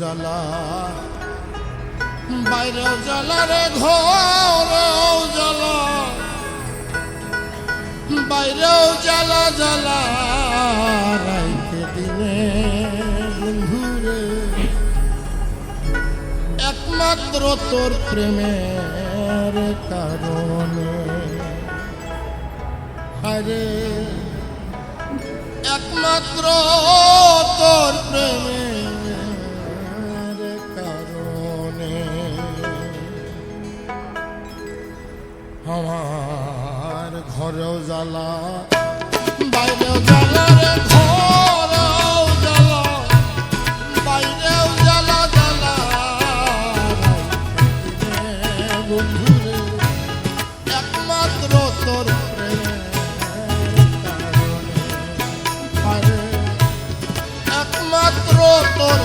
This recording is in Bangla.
জ্বালা। বাইরেও জ্বালা রে, ঘরেও জ্বালা। বাইরেও জ্বালা জ্বালা। রাইতে দিনে বন্ধুরে, একমাত্র তোর প্রেমের কারণে। আরে একমাত্র আমার ঘরেও জ্বালা। বাইরেও জ্বালা রে, ঘরেও জ্বালা। বাইরেও জ্বালা জ্বালা। বন্ধুরে একমাত্র তোর আরে একমাত্র তোর